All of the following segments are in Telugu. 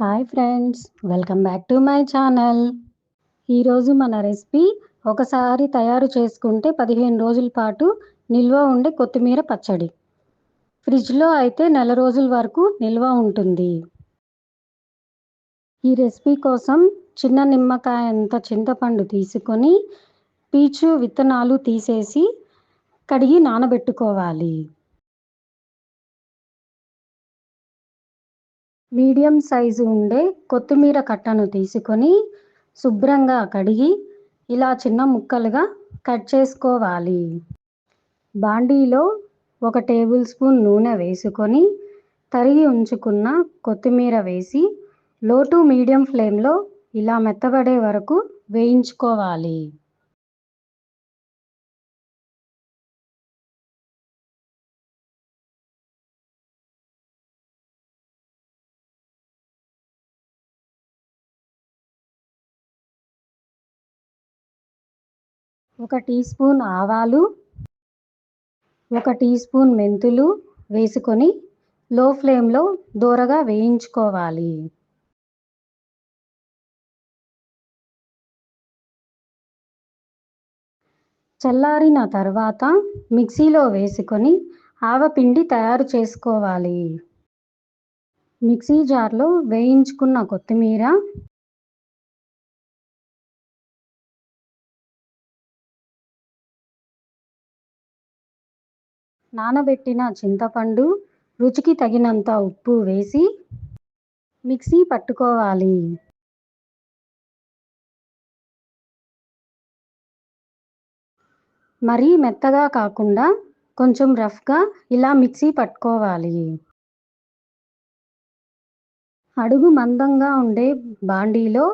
Hi friends welcome back to my channel. ఈరోజు మన రెసిపీ ఒకసారి తయారు చేసుకుంటే పదిహేను రోజుల పాటు నిల్వ ఉండే కొత్తిమీర పచ్చడి. ఫ్రిడ్జ్లో అయితే నెల రోజుల వరకు నిల్వ ఉంటుంది. ఈ రెసిపీ కోసం చిన్న నిమ్మకాయ అంత చింతపండు తీసుకొని పీచు విత్తనాలు తీసేసి కడిగి నానబెట్టుకోవాలి. మీడియం సైజు ఉండే కొత్తిమీర కట్టను తీసుకొని శుభ్రంగా కడిగి ఇలా చిన్న ముక్కలుగా కట్ చేసుకోవాలి. బాండీలో ఒక టేబుల్ స్పూన్ నూనె వేసుకొని తరిగి ఉంచుకున్న కొత్తిమీర వేసి లో టు మీడియం ఫ్లేమ్లో ఇలా మెత్తబడే వరకు వేయించుకోవాలి. ఒక టీ స్పూన్ ఆవాలు ఒక టీ స్పూన్ మెంతులు వేసుకొని లో ఫ్లేమ్లో దూరగా వేయించుకోవాలి. చల్లారిన తర్వాత మిక్సీలో వేసుకొని ఆవపిండి తయారు చేసుకోవాలి. మిక్సీ జార్లో వేయించుకున్న కొత్తిమీర నానబెట్టిన చింతపండు రుచికి తగినంత ఉప్పు వేసి మిక్సీ పట్టుకోవాలి. మరీ మెత్తగా కాకుండా కొంచెం రఫ్గా ఇలా మిక్సీ పట్టుకోవాలి. అడుగు మందంగా ఉండే బాండీలో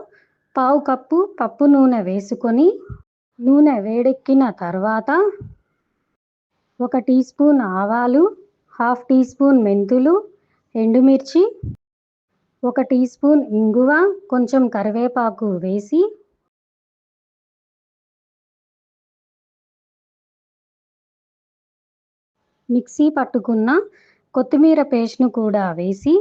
పావు కప్పు పప్పు నూనె వేసుకొని నూనె వేడెక్కిన తర్వాత ఒక టీ స్పూన్ ఆవాలు హాఫ్ టీ స్పూన్ మెంతులు ఎండుమిర్చి ఒక టీ స్పూన్ ఇంగువ కొంచెం కరివేపాకు వేసి మిక్సీ పట్టుకున్న కొత్తిమీర పేస్ట్ను కూడా వేసి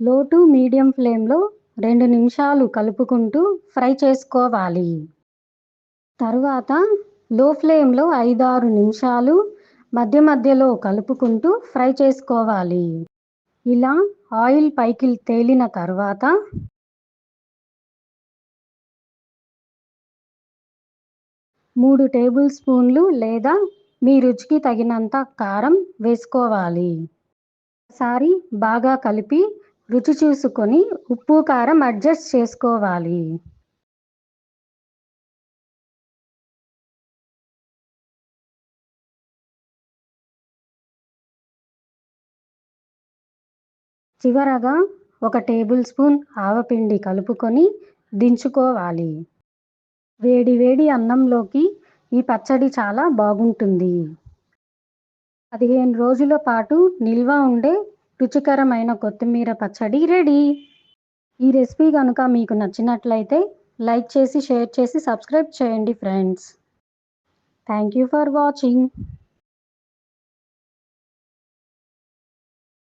లో టు మీడియం ఫ్లేమ్లో రెండు నిమిషాలు కలుపుకుంటూ ఫ్రై చేసుకోవాలి. తరువాత లో ఫ్లేమ్లో ఐదారు నిమిషాలు మధ్య మధ్యలో కలుపుకుంటూ ఫ్రై చేసుకోవాలి. ఇలా ఆయిల్ పైకి తేలిన తర్వాత మూడు టేబుల్ స్పూన్లు లేదా మీ రుచికి తగినంత కారం వేసుకోవాలి. ఒకసారి బాగా కలిపి రుచి చూసుకొని ఉప్పు కారం అడ్జస్ట్ చేసుకోవాలి. చివరగా ఒక టేబుల్ స్పూన్ ఆవపిండి కలుపుకొని దించుకోవాలి. వేడి వేడి అన్నంలోకి ఈ పచ్చడి చాలా బాగుంటుంది. పదిహేను రోజుల పాటు నిల్వ ఉండే రుచికరమైన కొత్తిమీర పచ్చడి రెడీ. ఈ రెసిపీ కనుక మీకు నచ్చినట్లయితే లైక్ చేసి షేర్ చేసి సబ్స్క్రైబ్ చేయండి friends. Thank you for watching.